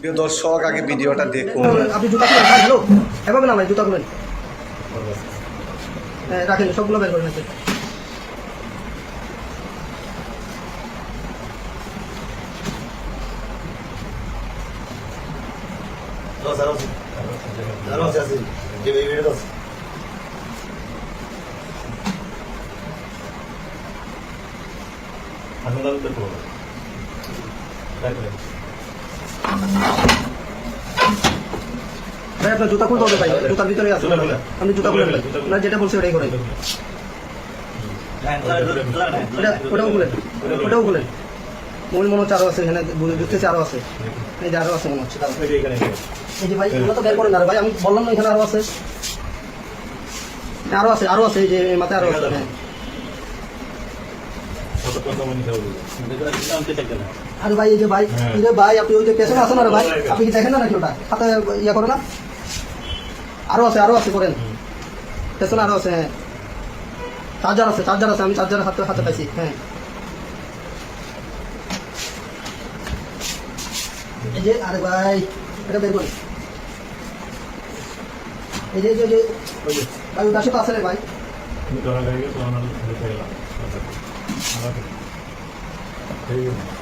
প্রিয় দর্শক আগে ভিডিওটা দেখুন। আপনি জুতা খুলেন হ্যালো? এভাবে না ভাই জুতা খুলেন। হ্যাঁ রাখেন সবগুলো বের করে নিতে। ভাই আপনার জুতা খুলতে হবে ভাই। জুতার ভিতরে আছে আপনি জুতা ভাই না যেটা বলছে ওটাই করেন। ওটা ওটাও খুলেন। ওটাও খুলেন। মোবাইল মনে হচ্ছে আরও আছে এখানে বুঝতেছি আরও আছে। এই যে আরও আছে মনে হচ্ছে এই যে ভাই এগুলো তো বের করেন আর ভাই আমি বললাম না এখানে আরও আছে। আরও আছে আরও আছে এই যে মাথায় আরও আছে হ্যাঁ। আরে ভাই এই যে ভাই হ্যাঁ। এই ভাই আপনি ওই যে পেছনে আছেন আরে ভাই আপনি কি দেখেন না নাকি ওটা? হাতে ইয়ে করে না। আরও আছে আরও আছে করেন। পেছনে আরও আছে হ্যাঁ। চার্জার আছে চার্জার আছে আমি চার্জার হাতে হাতে পাইছি হ্যাঁ। এই যে আরে ভাই এটা বের করি এই যে যে, ভাই ওটার সাথে আছে রে ভাই। আর শেষ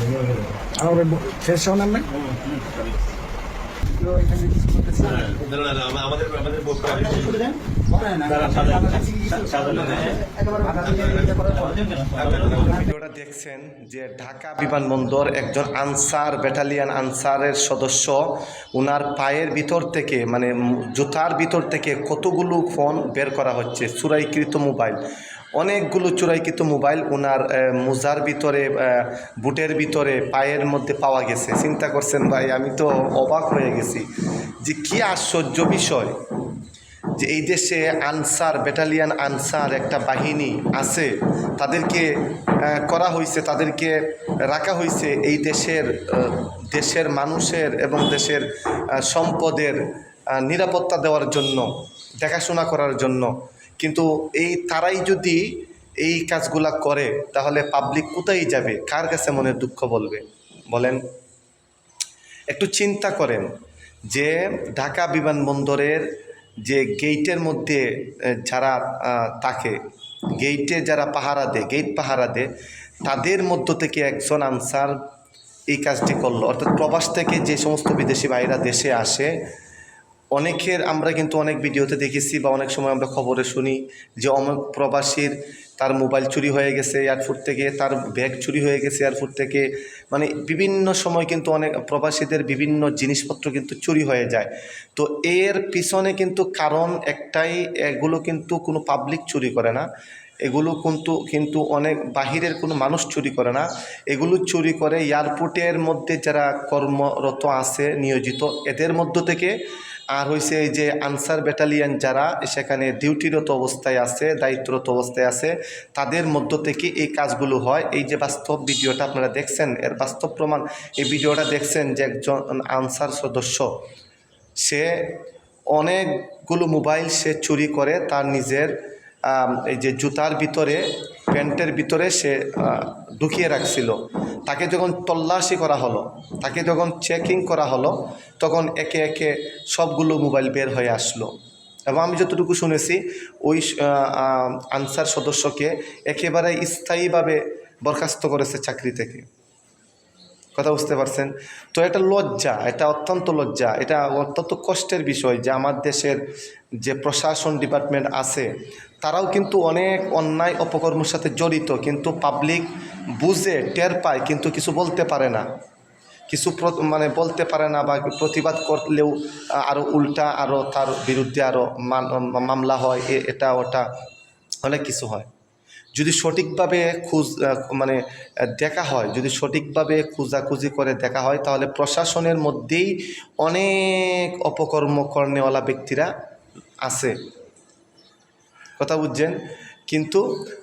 ইয়ে করার পর। ভিডিওটা দেখছেন যে ঢাকা বিমানবন্দর একজন আনসার, ব্যাটালিয়ান আনসারের সদস্য ওনার পায়ের ভিতর থেকে মানে জুতার ভিতর থেকে কতগুলো ফোন বের করা হচ্ছে চুরাইকৃত মোবাইল অনেকগুলো চুরাইকৃত মোবাইল ওনার মোজার ভিতরে বুটের ভিতরে, পায়ের মধ্যে পাওয়া গেছে। চিন্তা করছেন, ভাই, আমি তো অবাক হয়ে গেছি যে কি আশ্চর্য বিষয় যে এই দেশে আনসার, ব্যাটালিয়ান আনসার একটা বাহিনী আছে, তাদেরকে করা হয়েছে তাদেরকে রাখা হয়েছে এই দেশের দেশের মানুষের এবং দেশের সম্পদের নিরাপত্তা দেওয়ার জন্য, দেখাশোনা করার জন্য। কিন্তু এই তারাই যদি এই কাজগুলা করে, তাহলে পাবলিক কোথায় যাবে? কার কাছে মনে দুঃখ বলবে? বলেন, একটু চিন্তা করেন যে ঢাকা বিমানবন্দরের যে গেইটের মধ্যে যারা থাকে, গেইটে যারা পাহারা দেয় গেট পাহারা দেয়, তাদের মধ্য থেকে একজন আনসার এই কাজটি করল। অর্থাৎ প্রবাস থেকে যে সমস্ত বিদেশি ভাইরা দেশে আসে অনেকের আমরা কিন্তু অনেক ভিডিওতে দেখেছি বা অনেক সময় আমরা খবরে শুনি যে অনেক প্রবাসীর তার মোবাইল চুরি হয়ে গেছে এয়ারপোর্ট থেকে, তার ব্যাগ চুরি হয়ে গেছে এয়ারপোর্ট থেকে। মানে বিভিন্ন সময় কিন্তু অনেক প্রবাসীদের বিভিন্ন জিনিসপত্র কিন্তু চুরি হয়ে যায়। তো এর পিছনে কিন্তু কারণ একটাই, এগুলো কিন্তু কোনো পাবলিক চুরি করে না। এগুলো কিন্তু কিন্তু অনেক বাহিরের কোনো মানুষ চুরি করে না। এগুলো চুরি করে এয়ারপোর্টের মধ্যে যারা কর্মরত আছে, নিয়োজিত, এদের মধ্য থেকে আর হয়েছে এই যে আনসার ব্যাটালিয়ান যারা সেখানে ডিউটিরত অবস্থায় আছে, দায়িত্বরত অবস্থায় আছে, তাদের মধ্য থেকে এই কাজগুলো হয়। এই যে বাস্তব ভিডিওটা আপনারা দেখছেন, এর বাস্তব প্রমাণ, এই ভিডিওটা দেখছেন যে একজন আনসার সদস্য, সে অনেকগুলো মোবাইল সে চুরি করে, তার নিজের এই যে জুতার ভিতরে, প্যান্টের ভিতরে সে ঢুকিয়ে রাখছিল। তাকে যখন তল্লাশি করা হলো, তাকে যখন চেকিং করা হলো, তখন একে একে সবগুলো মোবাইল বের হয়ে আসলো। এবং আমি যতটুকু শুনেছি, ওই আনসার সদস্যকে একেবারে স্থায়ীভাবে বরখাস্ত করেছে চাকরি থেকে। কথা বুঝতে পারছেন? তো এটা লজ্জা, এটা অত্যন্ত লজ্জা, এটা অত্যন্ত কষ্টের বিষয় যে আমার দেশের যে প্রশাসন ডিপার্টমেন্ট আছে, তারাও কিন্তু অনেক অন্যায় অপকর্মের সাথে জড়িত, কিন্তু পাবলিক বুঝে টের পায়, কিন্তু কিছু বলতে পারে না। কিছু মানে বলতে পারে না বা প্রতিবাদ করলেও আরও উল্টা আরও তার বিরুদ্ধে আরও মামলা হয় এটা, ওটা, অনেক কিছু হয়। যদি সঠিকভাবে খুঁজ মানে দেখা হয়, যদি সঠিকভাবে খোঁজাখুঁজি করে দেখা হয়, তাহলে প্রশাসনের মধ্যেই অনেক অপকর্ম কর্নেওয়ালা ব্যক্তিরা আছে। কথা বুঝছেন? কিন্তু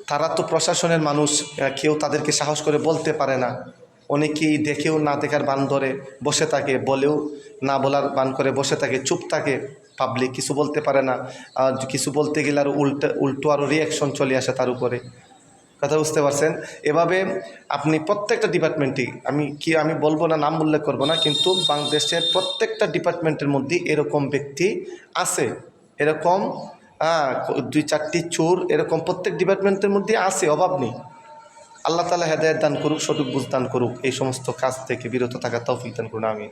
তারা তো প্রশাসনের মানুষ কেউ তাদেরকে সাহস করে বলতে পারে না। অনেকেই দেখেও না দেখার বান ধরে বসে থাকে, বলেও না বলার বান করে বসে থাকে, চুপ থাকে পাবলিক কিছু বলতে পারে না। আর কিছু বলতে গেলে আরও উল্টো উল্টো আরও রিয়াকশন চলে আসে তার উপরে। কথা বুঝতে পারছেন? এভাবে আপনি প্রত্যেকটা ডিপার্টমেন্টেই আমি কি আমি বলব না, নাম উল্লেখ করব না, কিন্তু বাংলাদেশের প্রত্যেকটা ডিপার্টমেন্টের মধ্যে এরকম ব্যক্তি আছে। এরকম হ্যাঁ দুই চারটি চোর এরকম প্রত্যেক ডিপার্টমেন্টের মধ্যে আছে, অভাব নেই। আল্লাহ তালা হেদায়ত দান করুক, সঠিক বুঝ দান করুক, এই সমস্ত কাজ থেকে বিরত থাকা তৌফিক দান করুন আমি